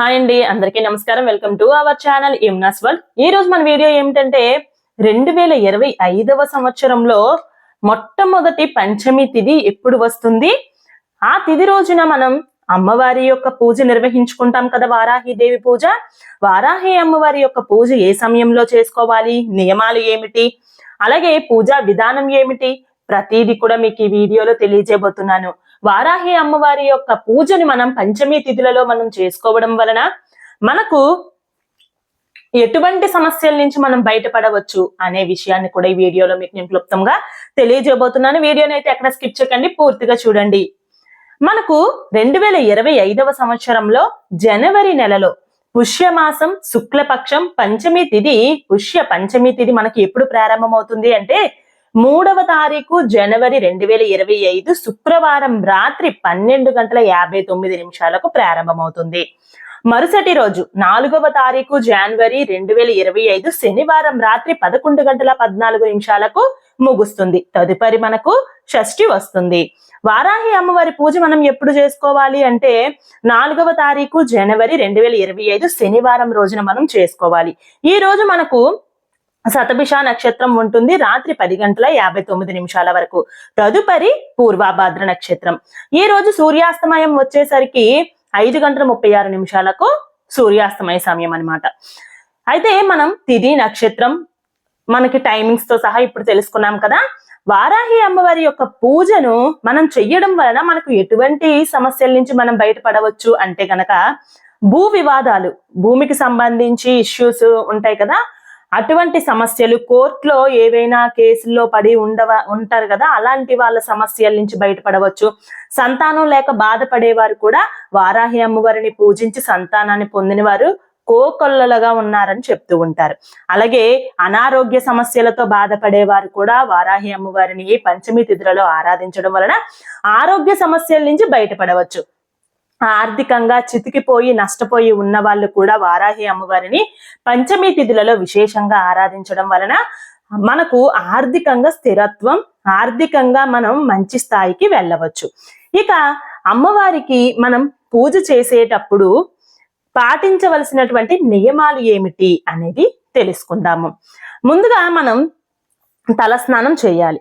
Hi అండి అందరికీ నమస్కారం. Welcome to our channel Imnas world. ఈ రోజు మన వీడియో ఏమిటంటే రెండు వేల ఇరవై ఐదవ సంవత్సరంలో మొట్టమొదటి పంచమి తిథి ఎప్పుడు వస్తుంది? ఆ తిథి రోజున మనం అమ్మవారి యొక్క పూజ నిర్వహించుకుంటాం కదా వారాహి దేవి పూజ. వారాహి అమ్మవారి యొక్క పూజ ఏ సమయంలో చేసుకోవాలి? నియమాలు ఏమిటి? అలాగే పూజా విధానం ఏమిటి? ప్రతిదీ కూడా మీకు ఈ వీడియోలో తెలియజేయబోతున్నాను. వారాహి అమ్మవారి యొక్క పూజని మనం పంచమి తిథులలో మనం చేసుకోవడం వలన మనకు ఎటువంటి సమస్యల నుంచి మనం బయటపడవచ్చు అనే విషయాన్ని కూడా ఈ వీడియోలో మీకు నేను క్లుప్తంగా తెలియజేయబోతున్నాను. వీడియోని అయితే ఎక్కడ స్కిప్ చేయకండి పూర్తిగా చూడండి. మనకు రెండు వేల ఇరవై ఐదవ సంవత్సరంలో జనవరి నెలలో పుష్యమాసం శుక్లపక్షం పంచమి తిథి. పుష్య పంచమి తిథి మనకి ఎప్పుడు ప్రారంభమవుతుంది అంటే మూడవ తారీఖు జనవరి రెండు వేల ఇరవై ఐదు శుక్రవారం రాత్రి పన్నెండు గంటల యాభై తొమ్మిది నిమిషాలకు ప్రారంభమవుతుంది. మరుసటి రోజు నాలుగవ తారీఖు జనవరి రెండు వేల ఇరవై ఐదు శనివారం రాత్రి పదకొండు గంటల పద్నాలుగు నిమిషాలకు ముగుస్తుంది. తదుపరి మనకు షష్ఠి వస్తుంది. వారాహి అమ్మవారి పూజ మనం ఎప్పుడు చేసుకోవాలి అంటే నాలుగవ తారీఖు జనవరి రెండు వేల ఇరవై ఐదు శనివారం రోజున మనం చేసుకోవాలి. ఈ రోజు మనకు శతభిష నక్షత్రం ఉంటుంది. రాత్రి పది గంటల యాభై తొమ్మిది నిమిషాల వరకు. తదుపరి పూర్వాభాద్ర నక్షత్రం. ఈ రోజు సూర్యాస్తమయం వచ్చేసరికి ఐదు గంటల ముప్పై ఆరు నిమిషాలకు సూర్యాస్తమయ సమయం అన్నమాట. అయితే మనం తిది నక్షత్రం మనకి టైమింగ్స్తో సహా ఇప్పుడు తెలుసుకున్నాం కదా. వారాహి అమ్మవారి యొక్క పూజను మనం చెయ్యడం వలన మనకు ఎటువంటి సమస్యల నుంచి మనం బయటపడవచ్చు అంటే గనక భూ వివాదాలు భూమికి సంబంధించి ఇష్యూస్ ఉంటాయి కదా. అటువంటి సమస్యలు కోర్టులో ఏవైనా కేసుల్లో పడి ఉండవ ఉంటారు కదా అలాంటి వాళ్ళ సమస్యల నుంచి బయటపడవచ్చు. సంతానం లేక బాధపడేవారు కూడా వారాహి అమ్మవారిని పూజించి సంతానాన్ని పొందిన వారు కోకొల్లలుగా ఉన్నారని చెప్తూ ఉంటారు. అలాగే అనారోగ్య సమస్యలతో బాధపడేవారు కూడా వారాహి అమ్మవారిని పంచమి తిథులలో ఆరాధించడం వలన ఆరోగ్య సమస్యల నుంచి బయటపడవచ్చు. ఆర్థికంగా చితికిపోయి నష్టపోయి ఉన్న వాళ్ళు కూడా వారాహి అమ్మవారిని పంచమి తిథులలో విశేషంగా ఆరాధించడం వలన మనకు ఆర్థికంగా స్థిరత్వం ఆర్థికంగా మనం మంచి స్థాయికి వెళ్ళవచ్చు. ఇక అమ్మవారికి మనం పూజ చేసేటప్పుడు పాటించవలసినటువంటి నియమాలు ఏమిటి అనేది తెలుసుకుందాము. ముందుగా మనం తలస్నానం చేయాలి.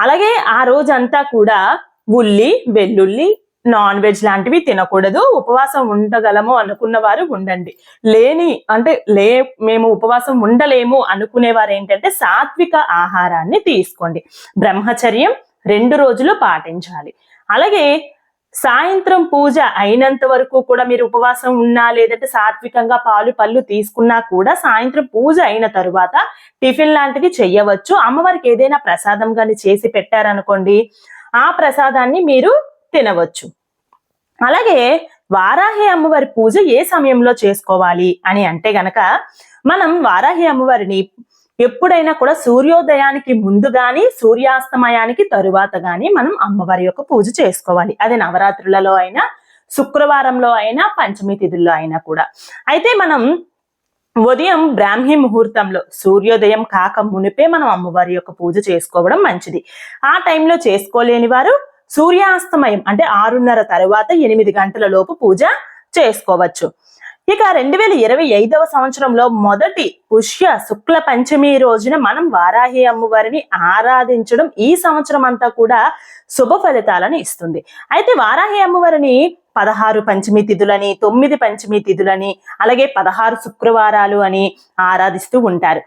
అలాగే ఆ రోజంతా కూడా ఉల్లి వెల్లుల్లి నాన్ వెజ్ లాంటివి తినకూడదు. ఉపవాసం ఉండగలము అనుకున్న వారు ఉండండి. లేని అంటే లే మేము ఉపవాసం ఉండలేము అనుకునేవారు ఏంటంటే సాత్విక ఆహారాన్ని తీసుకోండి. బ్రహ్మచర్యం రెండు రోజులు పాటించాలి. అలాగే సాయంత్రం పూజ అయినంత వరకు కూడా మీరు ఉపవాసం ఉన్నా లేదంటే సాత్వికంగా పాలు పళ్ళు తీసుకున్నా కూడా సాయంత్రం పూజ అయిన తరువాత టిఫిన్ లాంటిది చెయ్యవచ్చు. అమ్మవారికి ఏదైనా ప్రసాదం కానీ చేసి పెట్టారనుకోండి ఆ ప్రసాదాన్ని మీరు తినవచ్చు. అలాగే వారాహి అమ్మవారి పూజ ఏ సమయంలో చేసుకోవాలి అని అంటే గనక మనం వారాహి అమ్మవారిని ఎప్పుడైనా కూడా సూర్యోదయానికి ముందు గాని సూర్యాస్తమయానికి తరువాత గాని మనం అమ్మవారి యొక్క పూజ చేసుకోవాలి. అది నవరాత్రులలో అయినా శుక్రవారంలో అయినా పంచమి తిథుల్లో అయినా కూడా. అయితే మనం ఉదయం బ్రాహ్మీ ముహూర్తంలో సూర్యోదయం కాక మునిపే మనం అమ్మవారి యొక్క పూజ చేసుకోవడం మంచిది. ఆ టైంలో చేసుకోలేని వారు సూర్యాస్తమయం అంటే ఆరున్నర తరువాత ఎనిమిది గంటల లోపు పూజ చేసుకోవచ్చు. ఇక రెండు వేల ఇరవై ఐదవ సంవత్సరంలో మొదటి పుష్య శుక్ల పంచమి రోజున మనం వారాహి అమ్మవారిని ఆరాధించడం ఈ సంవత్సరం అంతా కూడా శుభ ఫలితాలను ఇస్తుంది. అయితే వారాహి అమ్మవారిని పదహారు పంచమి తిథులని తొమ్మిది పంచమి తిథులని అలాగే పదహారు శుక్రవారాలు అని ఆరాధిస్తూ ఉంటారు.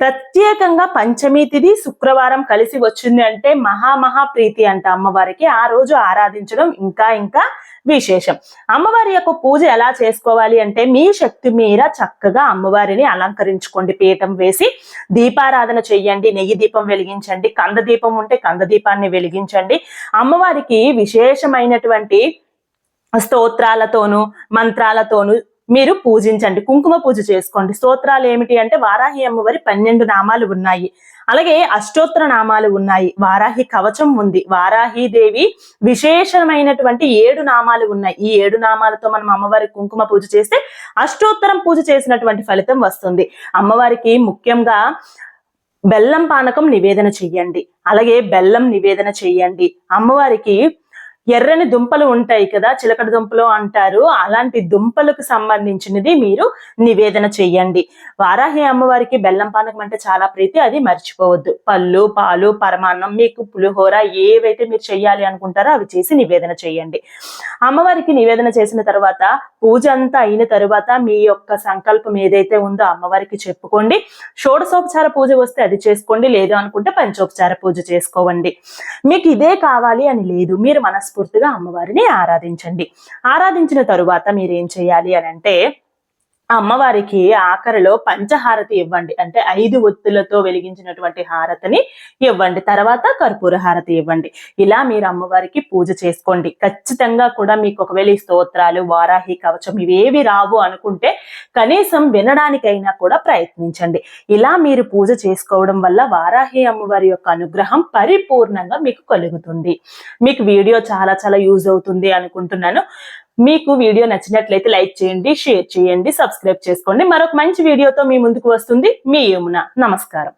ప్రత్యేకంగా పంచమి తిథి శుక్రవారం కలిసి వచ్చింది అంటే మహామహా ప్రీతి అంట అమ్మవారికి. ఆ రోజు ఆరాధించడం ఇంకా ఇంకా విశేషం. అమ్మవారి యొక్క పూజ ఎలా చేసుకోవాలి అంటే మీ శక్తి మీర చక్కగా అమ్మవారిని అలంకరించుకోండి. పీఠం వేసి దీపారాధన చెయ్యండి. నెయ్యి దీపం వెలిగించండి. కంద దీపం ఉంటే కంద దీపాన్ని వెలిగించండి. అమ్మవారికి విశేషమైనటువంటి స్తోత్రాలతోనూ మంత్రాలతోనూ మీరు పూజించండి. కుంకుమ పూజ చేసుకోండి. స్తోత్రాలు ఏమిటి అంటే వారాహి అమ్మవారి పన్నెండు నామాలు ఉన్నాయి. అలాగే అష్టోత్తర నామాలు ఉన్నాయి. వారాహి కవచం ఉంది. వారాహి దేవి విశేషమైనటువంటి ఏడు నామాలు ఉన్నాయి. ఈ ఏడు నామాలతో మనం అమ్మవారి కుంకుమ పూజ చేస్తే అష్టోత్తరం పూజ చేసినటువంటి ఫలితం వస్తుంది. అమ్మవారికి ముఖ్యంగా బెల్లం పానకం నివేదన చెయ్యండి అలాగే బెల్లం నివేదన చెయ్యండి అమ్మవారికి ఎర్రని దుంపలు ఉంటాయి కదా చిలకడ దుంపలు అంటారు. అలాంటి దుంపలకు సంబంధించినది మీరు నివేదన చేయండి వారాహి అమ్మవారికి బెల్లం పానకం అంటే చాలా ప్రీతి అది మర్చిపోవద్దు. పళ్ళు పాలు పరమాన్నం మీకు పులిహోర ఏవైతే మీరు చేయాలి అనుకుంటారో అవి చేసి నివేదన చేయండి అమ్మవారికి నివేదన చేసిన తర్వాత పూజ అంతా అయిన తర్వాత మీ యొక్క సంకల్పం ఏదైతే ఉందో అమ్మవారికి చెప్పుకోండి. షోడశోపచార పూజ వస్తే అది చేసుకోండి లేదు అనుకుంటే పంచోపచార పూజ చేసుకోవండి. మీకు ఇదే కావాలి అని లేదు. మీరు మనస్ఫూర్తిగా అమ్మవారిని ఆరాధించండి. ఆరాధించిన తరువాత మీరు ఏం చేయాలి అని అంటే అమ్మవారికి ఆఖరిలో పంచహారతి ఇవ్వండి. అంటే ఐదు ఒత్తులతో వెలిగించినటువంటి హారతిని ఇవ్వండి. తర్వాత కర్పూర హారతి ఇవ్వండి. ఇలా మీరు అమ్మవారికి పూజ చేసుకోండి. ఖచ్చితంగా కూడా మీకు ఒకవేళ ఈ స్తోత్రాలు వారాహి కవచం ఇవేవి రావు అనుకుంటే కనీసం వినడానికైనా కూడా ప్రయత్నించండి. ఇలా మీరు పూజ చేసుకోవడం వల్ల వారాహి అమ్మవారి యొక్క అనుగ్రహం పరిపూర్ణంగా మీకు కలుగుతుంది. మీకు వీడియో చాలా చాలా యూజ్ అవుతుంది అనుకుంటున్నాను. మీకు వీడియో నచ్చినట్లయితే లైక్ చేయండి షేర్ చేయండి సబ్స్క్రైబ్ చేసుకోండి. మరొక మంచి వీడియోతో మీ ముందుకు వస్తుంది. మీ యమున. నమస్కారం.